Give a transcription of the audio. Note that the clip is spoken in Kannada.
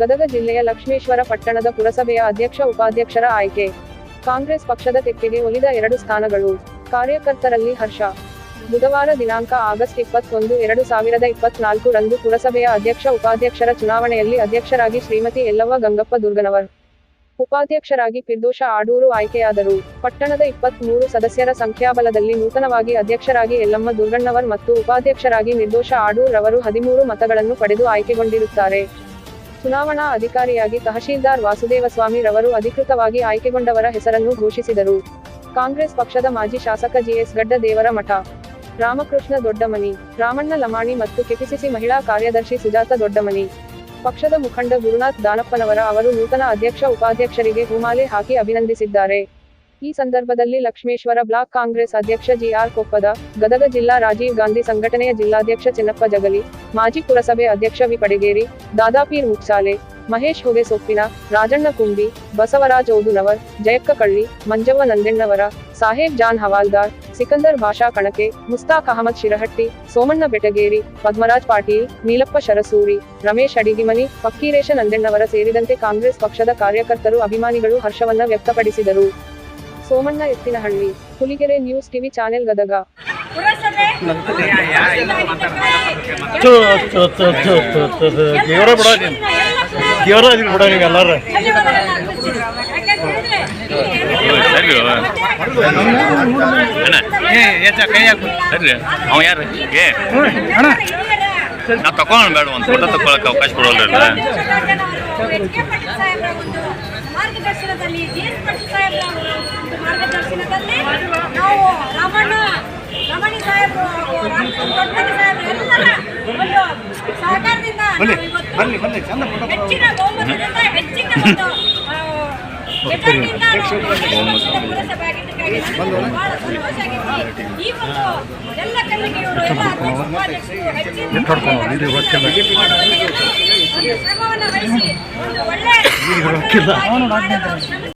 ಗದಗ ಜಿಲ್ಲೆಯ ಲಕ್ಷ್ಮೇಶ್ವರ ಪಟ್ಟಣದ ಪುರಸಭೆಯ ಅಧ್ಯಕ್ಷ ಉಪಾಧ್ಯಕ್ಷರ ಆಯ್ಕೆ. ಕಾಂಗ್ರೆಸ್ ಪಕ್ಷದ ತೆಕ್ಕೆಗೆ ಒಲಿದ ಎರಡು ಸ್ಥಾನಗಳು. ಕಾರ್ಯಕರ್ತರಲ್ಲಿ ಹರ್ಷ. ಬುಧವಾರ ದಿನಾಂಕ ಆಗಸ್ಟ್ ಇಪ್ಪತ್ತೊಂದು, ಎರಡು ಸಾವಿರದ ಇಪ್ಪತ್ನಾಲ್ಕು ರಂದು ಪುರಸಭೆಯ ಅಧ್ಯಕ್ಷ, ಉಪಾಧ್ಯಕ್ಷರ ಚುನಾವಣೆಯಲ್ಲಿ ಅಧ್ಯಕ್ಷರಾಗಿ ಶ್ರೀಮತಿ ಯಲ್ಲವ್ವ ಗಂಗಪ್ಪ ದುರ್ಗನವರ್. ಉಪಾಧ್ಯಕ್ಷರಾಗಿ ಪಿರ್ದೋಷ ಆಡೂರು ಆಯ್ಕೆಯಾದರು. ಪಟ್ಟಣದ ಇಪ್ಪತ್ಮೂರು ಸದಸ್ಯರ ಸಂಖ್ಯಾಬಲದಲ್ಲಿ ನೂತನವಾಗಿ ಅಧ್ಯಕ್ಷರಾಗಿ ಯಲ್ಲಮ್ಮ ದುರ್ಗಣ್ಣವರ್ ಮತ್ತು ಉಪಾಧ್ಯಕ್ಷರಾಗಿ ನಿರ್ದೋಷ ಆಡೂರ್ ಅವರು ಹದಿಮೂರು ಮತಗಳನ್ನು ಪಡೆದು ಆಯ್ಕೆಗೊಂಡಿರುತ್ತಾರೆ. ಚುನಾವಣಾ ಅಧಿಕಾರಿಯಾಗಿ ತಹಶೀಲ್ದಾರ್ ವಾಸುದೇವಸ್ವಾಮಿ ರವರು ಅಧಿಕೃತವಾಗಿ ಆಯ್ಕೆಗೊಂಡವರ ಹೆಸರನ್ನು ಘೋಷಿಸಿದರು. ಕಾಂಗ್ರೆಸ್ ಪಕ್ಷದ ಮಾಜಿ ಶಾಸಕ ಜಿಎಸ್ ಗಡ್ಡ ದೇವರ ಮಠ. ರಾಮಕೃಷ್ಣ ದೊಡ್ಡಮನಿ, ರಾಮಣ್ಣ ಲಮಾಣಿ ಮತ್ತು ಕೆಪಿಸಿಸಿ ಮಹಿಳಾ ಕಾರ್ಯದರ್ಶಿ ಸುಜಾತ ದೊಡ್ಡಮನಿ. ಪಕ್ಷದ ಮುಖಂಡ ಗುರುನಾಥ್ ದಾನಪ್ಪನವರ ಅವರು ನೂತನ ಅಧ್ಯಕ್ಷ, ಉಪಾಧ್ಯಕ್ಷರಿಗೆ ಹೂಮಾಲೆ ಹಾಕಿ ಅಭಿನಂದಿಸಿದ್ದಾರೆ. ಈ ಸಂದರ್ಭದಲ್ಲಿ ಲಕ್ಷ್ಮೇಶ್ವರ ಬ್ಲಾಕ್ ಕಾಂಗ್ರೆಸ್ ಅಧ್ಯಕ್ಷ ಜಿಆರ್ ಕೊಪ್ಪದ, ಗದಗ ಜಿಲ್ಲಾ ರಾಜೀವ್ ಗಾಂಧಿ ಸಂಘಟನೆಯ ಜಿಲ್ಲಾಧ್ಯಕ್ಷ ಚಿನ್ನಪ್ಪ ಜಗಲಿ, ಮಾಜಿ ಪುರಸಭೆ ಅಧ್ಯಕ್ಷ ವಿ. ಪಡಗೇರಿ, ದಾದಾಪೀರ್ ಮುಕ್ಸಾಲೆ ಮಹೇಶ್ ಹೊಗೆ ಸೊಪ್ಪಿನ ರಾಜಣ್ಣ ಕುಂಬಿ ಬಸವರಾಜ್ ಓದುನವರ್ ಜಯಕ್ಕ ಕಳ್ಳಿ ಮಂಜವ್ವ ನಂದೆಣ್ಣವರ ಸಾಹೇಬ್ ಜಾನ್ ಹವಾಲ್ದಾರ್ ಸಿಕಂದರ್ ಭಾಷಾ ಕಣಕೆ ಮುಸ್ತಾಕ್ ಅಹಮದ್ ಶಿರಹಟ್ಟಿ ಸೋಮಣ್ಣ ಬೆಟಗೇರಿ ಪದ್ಮರಾಜ್ ಪಾಟೀಲ್ ನೀಲಪ್ಪ ಶರಸೂರಿ ರಮೇಶ್ ಅಡಿಗಿಮನಿ ಫಕ್ಕೀರೇಶ ನಂದೆಣ್ಣವರ ಸೇರಿದಂತೆ ಕಾಂಗ್ರೆಸ್ ಪಕ್ಷದ ಕಾರ್ಯಕರ್ತರು ಅಭಿಮಾನಿಗಳು ಹರ್ಷವನ್ನ ವ್ಯಕ್ತಪಡಿಸಿದರು Somanna Ettinahalli Huligere news TV channel Gadag. ದೇವ್ರ ಬಿಡ ನೀನು ದೇವ್ರ ಅದೀನಿ ಬಿಡ ನೀವು ಎಲ್ಲಾರು. ಸರಿ ಅವ ಯಾರು ಏ ನಾ ತಕೊಂಡ್ ಬೇಡ ಒಂದು ಫೋಟೋ ತಗೊಳಕ್ ಅವಕಾಶ ಕೊಡೋಲ್ರಿ ಮಾರ್ಗದರ್ಶನದಲ್ಲಿ ಮಾರ್ಗದರ್ಶನದಲ್ಲಿ ನಾವು ರಾಮಣ್ಣ ರಮಣಿ ಸಾಹೇಬ್ರು ಹಾಗೂ ರಾಮಚಂದ್ರ ದೊಡ್ಡಮನಿ ಸಾಹೇಬ್ರು ಎಲ್ಲರ ಒಂದು ಸಹಕಾರದಿಂದ ನಾವು ಚಂದ ಹೆಚ್ಚಿನ ಬಹುಮತದಿಂದ ಹೆಚ್ಚಿನ ಒಂದು ಆ, ಮೆಜಾರಿಟಿಯಿಂದ ನಾವು ಪುರಸಭೆ ಆಗಿದ್ದಕ್ಕಾಗಿ ನಮ್ಗೆ ಬಹಳ ಸಂತೋಷ ಆಗೈತಿ. ಈ ಒಂದು ಎಲ್ಲ ಕಮಿಟಿಯವರು ಎಲ್ಲ ಅಧ್ಯಕ್ಷ ಉಪಾಧ್ಯಕ್ಷರು ಹೆಚ್ಚಿನ ಒಂದು ಶ್ರಮವನ್ನು ವಹಿಸಿ ಒಂದು ಒಳ್ಳೆ